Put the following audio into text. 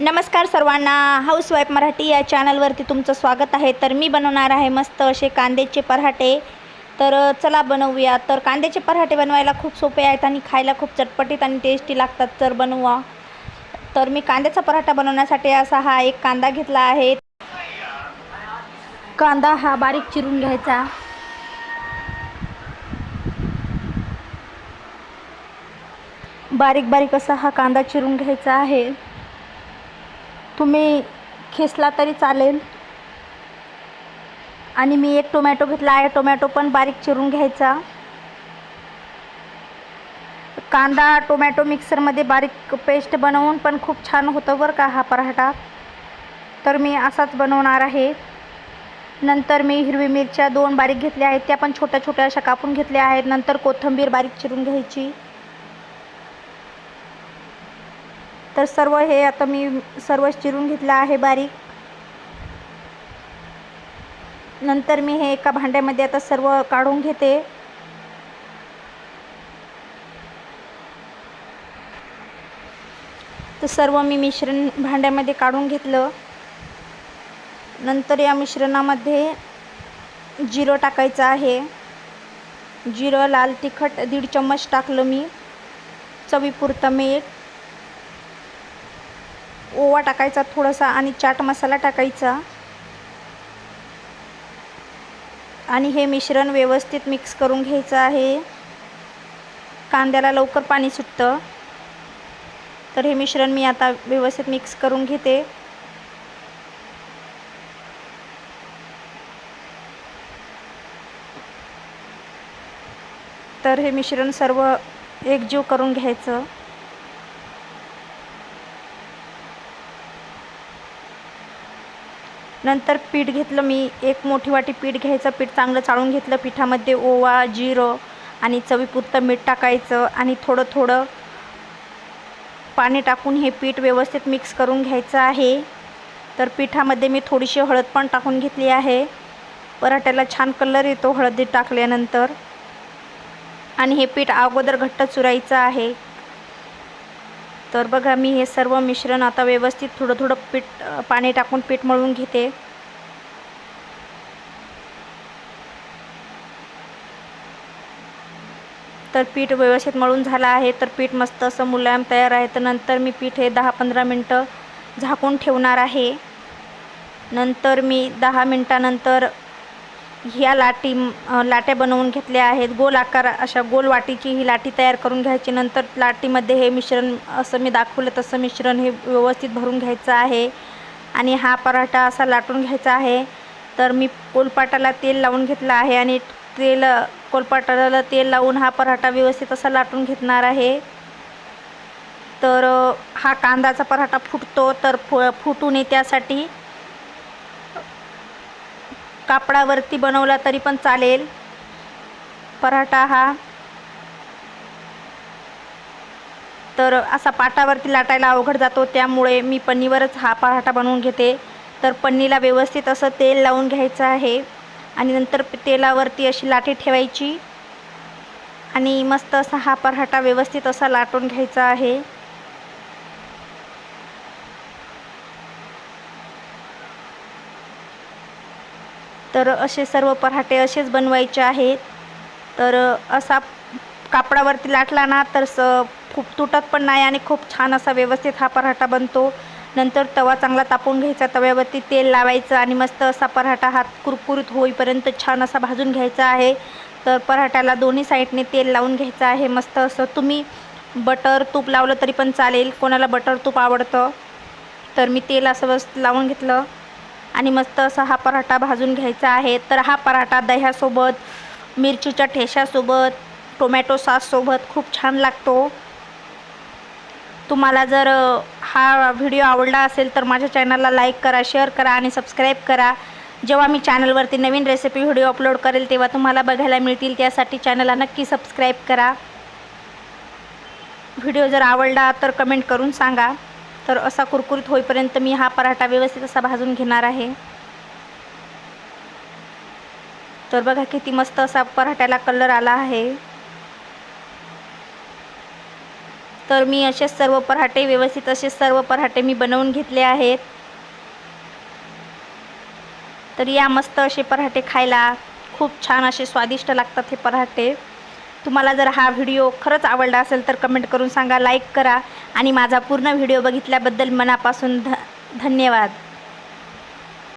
नमस्कार सर्वांना. हाऊसवाईफ मराठी या चॅनलवरती तुमचं स्वागत आहे. तर मी बनवणार आहे मस्त असे कांद्याचे पराठे. तर चला बनवूया. तर कांद्याचे पराठे बनवायला खूप सोपे आहेत आणि खायला खूप चटपटीत आणि टेस्टी लागतात. तर बनवा. तर मी कांद्याचा पराठा बनवण्यासाठी असा हा एक कांदा घेतला आहे. कांदा हा बारीक चिरून घ्यायचा. बारीक बारीक असा हा कांदा चिरून घ्यायचा आहे. तुम्ही खेसला तरी चालेल. आणि मी एक टोमॅटो घेतला आहे. टोमॅटो पण बारीक चिरून घ्यायचा. कांदा टोमॅटो मिक्सरमध्ये बारीक पेस्ट बनवून पण खूप छान होतं बरं का हा पराठा. तर मी असाच बनवणार आहे. नंतर मी हिरवी मिरच्या दोन बारीक घेतल्या आहेत. त्या पण छोट्या छोट्या अशा कापून घेतल्या आहेत. नंतर कोथिंबीर बारीक चिरून घ्यायची. तर सर्व हे आता मी सर्व चिरून घेतलं आहे बारीक. नंतर मी हे एका भांड्यामध्ये आता सर्व काढून घेते. तर सर्व मी मिश्रण भांड्यामध्ये काढून घेतलं. नंतर या मिश्रणामध्ये जिरं टाकायचं आहे. जिरं लाल तिखट दीड चम्मच टाकलं मी. चवीपुरतं मीठ. ओवा टाकायचा थोडासा आणि चाट मसाला टाकायचा. आणि हे मिश्रण व्यवस्थित मिक्स करून घ्यायचं आहे. कांद्याला लवकर पाणी सुटतं. तर हे मिश्रण मी आता व्यवस्थित मिक्स करून घेते. तर हे मिश्रण सर्व एकजीव करून घ्यायचं. नंतर पीठ घेतलं मी एक मोठी वाटी पीठ घ्यायचं पीठ चांगलं चाळून घेतलं पिठामध्ये ओवा जिरं आणि चवीपुरतं मीठ टाकायचं आणि थोडं थोडं पाणी टाकून हे पीठ व्यवस्थित मिक्स करून घ्यायचं आहे. तर पिठामध्ये मी थोडीशी हळद पण टाकून घेतली आहे. पराठ्याला छान कलर येतो हळदी टाकल्यानंतर. आणि हे पीठ अगोदर घट्ट चुरायचं आहे. तर बघा मी हे सर्व मिश्रण आता व्यवस्थित थोडं थोडं पीठ पाणी टाकून पीठ मळून घेते. तर पीठ व्यवस्थित मळून झालं आहे. तर पीठ मस्त असं मुलायम तयार आहे. तर नंतर मी पीठ हे दहा पंधरा मिनटं झाकून ठेवणार आहे. नंतर मी दहा मिनटानंतर ह्या लाटी लाट्या बनवून घेतल्या आहेत. गोल आकार अशा गोल वाटीची ही लाटी तयार करून घ्यायची. नंतर लाटीमध्ये हे मिश्रण असं मी दाखवलं तसं मिश्रण हे व्यवस्थित भरून घ्यायचं आहे. आणि हा पराठा असा लाटून घ्यायचा आहे. तर मी कोलपाटाला तेल लावून घेतलं आहे आणि तेल कोलपाटाला तेल लावून हा पराठा व्यवस्थित असा लाटून घेतणार आहे. तर हा कांदाचा पराठा फुटतो. तर फु फुटू नये त्यासाठी कापडावरती बनवला तरी पण चालेल. पराठा हा. तर असा पाटावरती लाटायला अवघड जातो त्यामुळे मी पन्नीवरच हा पराठा बनवून घेते. तर पन्नीला व्यवस्थित असं तेल लावून घ्यायचं आहे आणि नंतर तेलावरती अशी लाटे ठेवायची. आणि मस्त असा हा पराठा व्यवस्थित असा लाटून घ्यायचा आहे. तर असे सर्व पराठे असेच बनवायचे आहेत. तर असा कापडावरती लाटला ना तर स खूप तुटत पण नाही आणि खूप छान असा व्यवस्थित हा पराठा बनतो. नंतर तवा चांगला तापून घ्यायचा तव्यावरती तेल लावायचं आणि मस्त असा पराठा हा कुरकुरीत होईपर्यंत छान असा भाजून घ्यायचा आहे. तर पराठ्याला दोन्ही साईडने तेल लावून घ्यायचं आहे. मस्त असं तुम्ही बटर तूप लावलं तरी पण चालेल. कोणाला बटर तूप आवडतं तर मी तेल असं बस लावून घेतलं. आणि मस्त असा हा पराठा भाजून घ्यायचा आहे. तर हा पराठा दह्यासोबत मिरचीच्या ठेशासोबत टोमॅटो सॉससोबत खूप छान लागतो. तुम्हाला जर हा व्हिडिओ आवडला असेल तर माझ्या चॅनलला लाईक करा शेअर करा आणि सबस्क्राईब करा. जेव्हा मी चॅनलवरती नवीन रेसिपी व्हिडिओ अपलोड करेल तेव्हा तुम्हाला बघायला मिळतील त्यासाठी चॅनलला नक्की सबस्क्राईब करा. व्हिडिओ जर आवडला तर कमेंट करून सांगा. तर असा कुरकुरीत होईपर्यंत मी हा पराठा व्यवस्थित असा भाजून घेणार आहे. तर बघा किती मस्त असा पराठ्याला कलर आला आहे. तर मी असे सर्व पराठे व्यवस्थित असे सर्व पराठे मी बनवून घेतले आहेत. तर या मस्त असे पराठे खायला खूप छान असे स्वादिष्ट लागतात हे पराठे. तुम्हाला जर हा व्हिडिओ खरंच आवडला असेल तर कमेंट करून सांगा लाईक करा आणि माझा पूर्ण व्हिडिओ बघितल्याबद्दल मनापासून ध धन्यवाद.